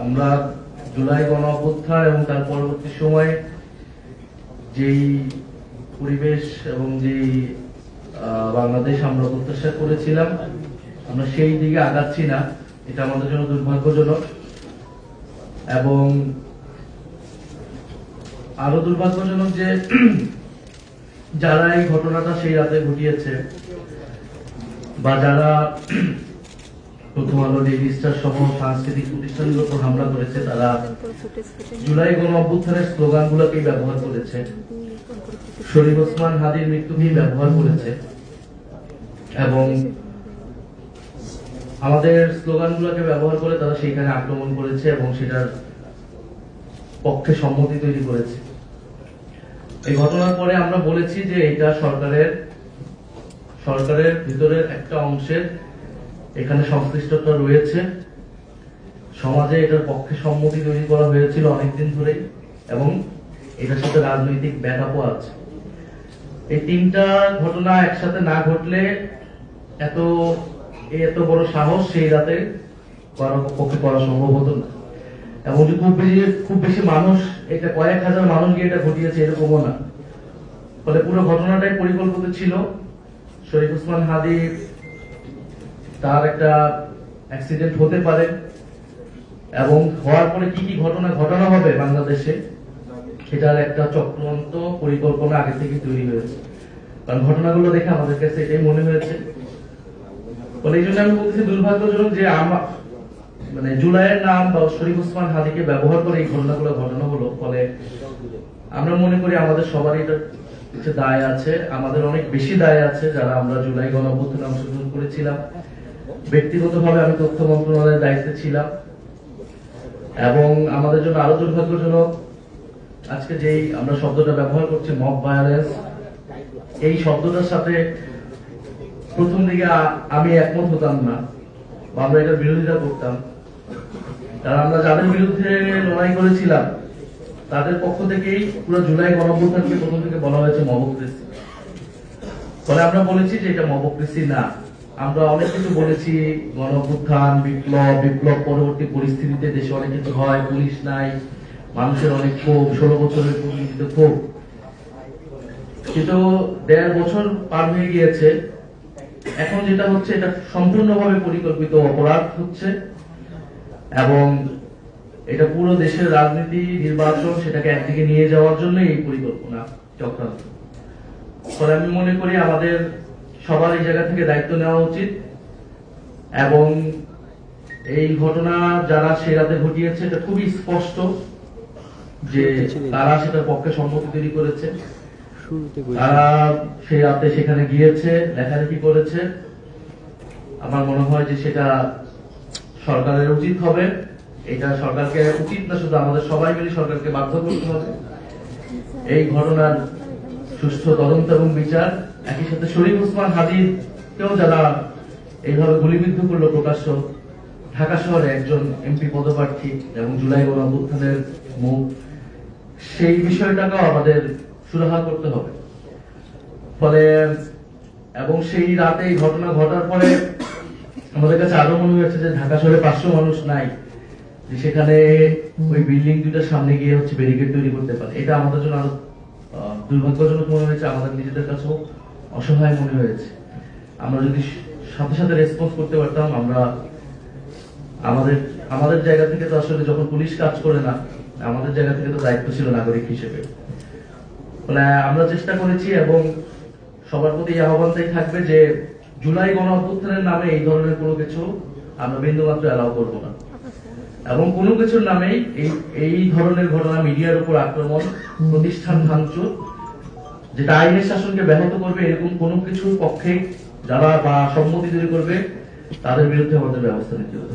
আমরা জুলাই গণ অভ্যুত্থান এবং তার পরবর্তী সময়ে যেই পরিবেশ এবং যেই বাংলাদেশ আমরা প্রত্যাশা করেছিলাম, আমরা সেই দিকে আগাচ্ছি না। এটা আমাদের জন্য দুর্ভাগ্যজনক। এবং আরও দুর্ভাগ্যজনক যে, যারা এই ঘটনাটা সেই রাতে ঘটিয়েছে, বা যারা গণ অভ্যুত্থানের স্লোগানগুলোকেই ব্যবহার আমাদের করে তারা সেইখানে আক্রমণ করেছে এবং সেটার পক্ষে সম্মতি তৈরি করেছে। এই ঘটনার পরে আমরা বলেছি যে এটা সরকারের সরকারের ভিতরের একটা অংশের এখানে সংশ্লিষ্টতা রয়েছে। সমাজে এটার পক্ষে সম্মতি তৈরি করা হয়েছিল অনেকদিন ধরেই এবং এটার সাথে রাজনৈতিক ব্যাকআপও আছে। এই তিনটা ঘটনা একসাথে না ঘটলে এত এত বড় সাহস সেই রাতে করার পক্ষে করা সম্ভব হতো না। যে খুব বেশি খুব বেশি মানুষ, এটা কয়েক হাজার মানুষ গিয়ে এটা ঘটিয়েছে, এরকমও না। ফলে পুরো ঘটনাটাই পরিকল্পিত ছিল। শরীফ ওসমান হাদি তার একটা অ্যাক্সিডেন্ট হতে পারে এবং হওয়ার পরে কি কি ঘটনা ঘটানো হবে বাংলাদেশে, সেটার একটা চক্রান্ত পরিকল্পনা আগে থেকে তৈরি হয়েছে। কারণ ঘটনাগুলো দেখে আমাদের কাছে এটাই মনে হয়েছে। এই জন্য আমি বলতেছি, দুর্ভাগ্যজনক যে মানে জুলাইয়ের নাম বা শরীফ ওসমান হাদিকে ব্যবহার করে এই ঘটনাগুলো ঘটানো হলো, ফলে আমরা মনে করি আমাদের সবারই এটা কিছু দায় আছে, আমাদের অনেক বেশি দায় আছে যারা আমরা জুলাই গণ অভ্যুত্থানে অংশগ্রহণ করেছিলাম। ব্যক্তিগতভাবে আমি তথ্য মন্ত্রণালয়ের দায়িত্বে ছিলাম। এবং আমাদের জন্য আরও দুর্ভাগ্যজনক, আজকে যেই আমরা শব্দটা ব্যবহার করছি মব ভায়োলেন্স এই শব্দটার সাথে প্রথম দিকে আমি একমত হতাম না, বা আমরা এটার বিরোধিতা করতাম। কারণ আমরা যাদের বিরুদ্ধে লড়াই করেছিলাম, তাদের পক্ষ থেকেই পুরো জুলাই গণঅভ্যুত্থানকে প্রথম থেকে বলা হয়েছে মবক্রেসি। ফলে আমরা বলেছি যে এটা মবক্রেসি না। আমরা অনেক কিছু বলেছি, গণঅভ্যুত্থান, বিপ্লব বিপ্লব পরবর্তী পরিস্থিতিতে দেশে অনেক কিছু হয়, পুলিশ নাই, মানুষের অনেক ক্ষোভ, ষোলো বছরের ক্ষোভ। কিন্তু দেড় বছর পার হয়ে গিয়েছে। এখন যেটা হচ্ছে, এটা সম্পূর্ণভাবে পরিকল্পিত অপরাধ হচ্ছে এবং এটা পুরো দেশের রাজনীতি, নির্বাচন, সেটাকে একদিকে নিয়ে যাওয়ার জন্য এই পরিকল্পনা চক্রান্ত। ফলে আমি মনে করি আমাদের সবার এই জায়গা থেকে দায়িত্ব নেওয়া উচিত। এবং এই ঘটনা যারা সে রাতে ঘটিয়েছে, এটা খুবই স্পষ্ট যে তারা সেটার পক্ষে সম্মতি তৈরি করেছে। তারা সেই রাতে সেখানে গিয়েছে, লেখালেখি করেছে। আমার মনে হয় যে সেটা সরকারের উচিত হবে। এটা সরকারকে উচিত না, শুধু আমাদের সবাই মিলে সরকারকে বাধ্য করতে হবে। এই ঘটনার সুষ্ঠু তদন্ত এবং বিচার। একই সাথে শরীফ ওসমান হাদিকেও যারা এইভাবে গুলিবিদ্ধ করল প্রকাশ্য, ঢাকা শহরে একজন এমপি পদপ্রার্থী এবং জুলাই গণ অভ্যুত্থানের মুখ, সেই বিষয়টাকেও আমাদের সুরাহা করতে হবে। ফলে, এবং সেই রাতে এই ঘটনা ঘটার পরে আমাদের কাছে আরও মনে হয়েছে যে ঢাকা শহরে পাঁচশো মানুষ নাই সেখানে ওই বিল্ডিং দুটার সামনে গিয়ে হচ্ছে ব্যারিকেড তৈরি করতে পারে। এটা আমাদের জন্য আরও দুর্ভাগ্যজনক মনে হয়েছে, আমাদের নিজেদের কাছেও অসহায় মনে হয়েছে। আমরা যদি সাথে সাথে রেসপন্স করতে পারতাম, আমরা আমাদের আমাদের জায়গা থেকে তো আসলে যখন পুলিশ কাজ করে না, আমাদের জায়গা থেকে তো দায়িত্ব ছিল নাগরিক হিসেবে। ফলে আমরা চেষ্টা করেছি এবং সবার প্রতি আহ্বানটাই থাকবে যে, জুলাই গণ অভ্যুত্থানের নামে এই ধরনের কোনো কিছু আমরা বিন্দুমাত্র অ্যালাউ করব না। এবং কোনো কিছুর নামে এই এই ধরনের ঘটনা মিডিয়ার উপর আক্রমণ, প্রতিষ্ঠান ভাঙচুর, যেটা আইনের শাসনকে ব্যাহত করবে, এরকম কোনো কিছুর পক্ষে যারা বা সম্মতি তৈরি করবে, তাদের বিরুদ্ধে আমাদের ব্যবস্থা নিতে হবে।